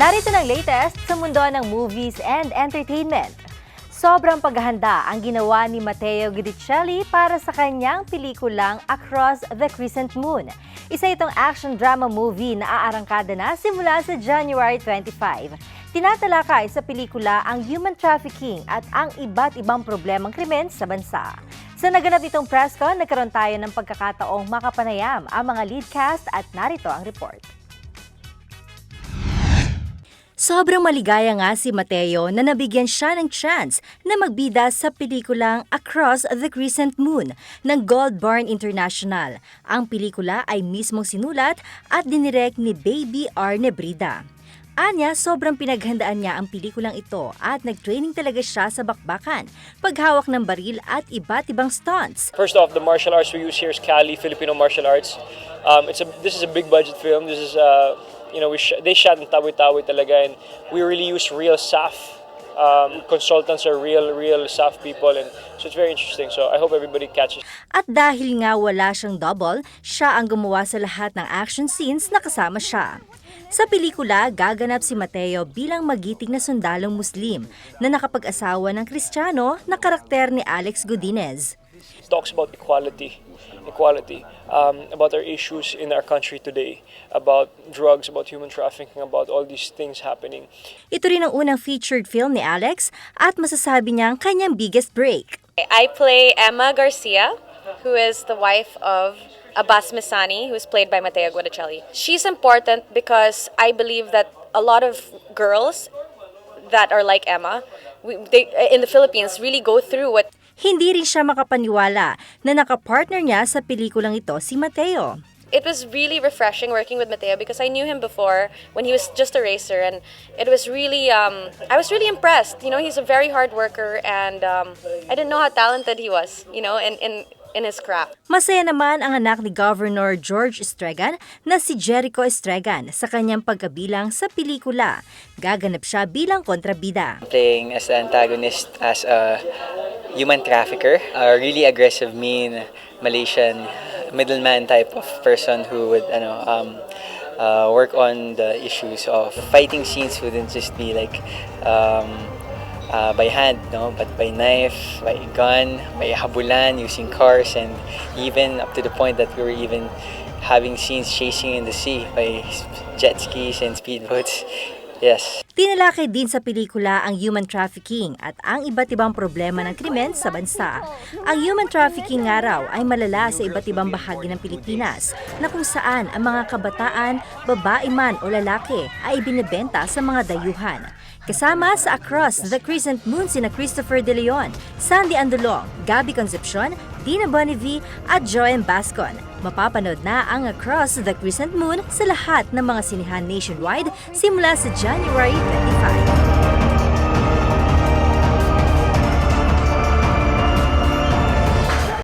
Narito ng latest sa mundo ng movies and entertainment. Sobrang paghahanda ang ginawa ni Matteo Guidicelli para sa kanyang pelikulang Across the Crescent Moon. Isa itong action drama movie na aarangkada na simula sa January 25. Tinatalakay sa pelikula ang human trafficking at ang iba't ibang problemang krimen sa bansa. Sa naganap nitong press con, nagkaroon tayo ng pagkakataong makapanayam ang mga lead cast at narito ang report. Sobrang maligaya nga si Mateo na nabigyan siya ng chance na magbida sa pelikulang Across the Crescent Moon ng Gold Barn International. Ang pelikula ay mismong sinulat at dinirect ni Baby R. Nebrida. Anya, sobrang pinaghandaan niya ang pelikulang ito at nag-training talaga siya sa bakbakan, paghawak ng baril at iba't ibang stunts. First off, the martial arts we use here is Cali Filipino martial arts. Um, it's a this is a big budget film. This is uh, you know we sh- they shot in Tawi-Tawi talaga and we really use real SAF. Um, consultants are real real SAF people and so it's very interesting. So I hope everybody catches. At dahil nga wala siyang double, siya ang gumawa sa lahat ng action scenes na kasama siya. Sa pelikula, gaganap si Mateo bilang magiting na sundalong Muslim na nakapag-asawa ng Kristiyano na karakter ni Alex Godinez. It talks about equality, equality, um, about our issues in our country today, about drugs, about human trafficking, about all these things happening. Ito rin ang unang featured film ni Alex at masasabi niya ang kanyang biggest break. I play Emma Garcia, who is the wife of Abbas Misani, who is played by Matteo Guadicelli. She's important because I believe that a lot of girls that are like Emma, we, they, in the Philippines, really go through what Hindi rin siya makapaniwala na nakapartner niya sa pelikulang ito si Mateo. it was really refreshing working with Mateo because I knew him before when he was just a racer, and it was really um, I was really impressed. You know, he's a very hard worker, and um, I didn't know how talented he was. You know, in in in his craft. Masaya naman ang anak ni Governor George Estregan na si Jericho Estregan sa kanyang pagkabilang sa pelikula. Gaganap siya bilang kontrabida. playing as the antagonist as a human trafficker, a really aggressive, mean Malaysian middleman type of person who would, ano, um, uh, work on the issues of fighting scenes wouldn't just be like um, uh, by hand, no, but by knife, by gun, by habulan, using cars, and even up to the point that we were even having scenes chasing in the sea by jet skis and speedboats. Yes. Tinalakay din sa pelikula ang human trafficking at ang iba't ibang problema ng krimen sa bansa. Ang human trafficking nga raw ay malala sa iba't ibang bahagi ng Pilipinas na kung saan ang mga kabataan, babae man o lalaki ay ibinebenta sa mga dayuhan. Kasama sa Across the Crescent Moon sina Christopher De Leon, Sandy Andolong, Gabby Concepcion, Dina Bonnevie at Joanne Bascon. Mapapanood na ang Across the Crescent Moon sa lahat ng mga sinihan nationwide simula sa January 25.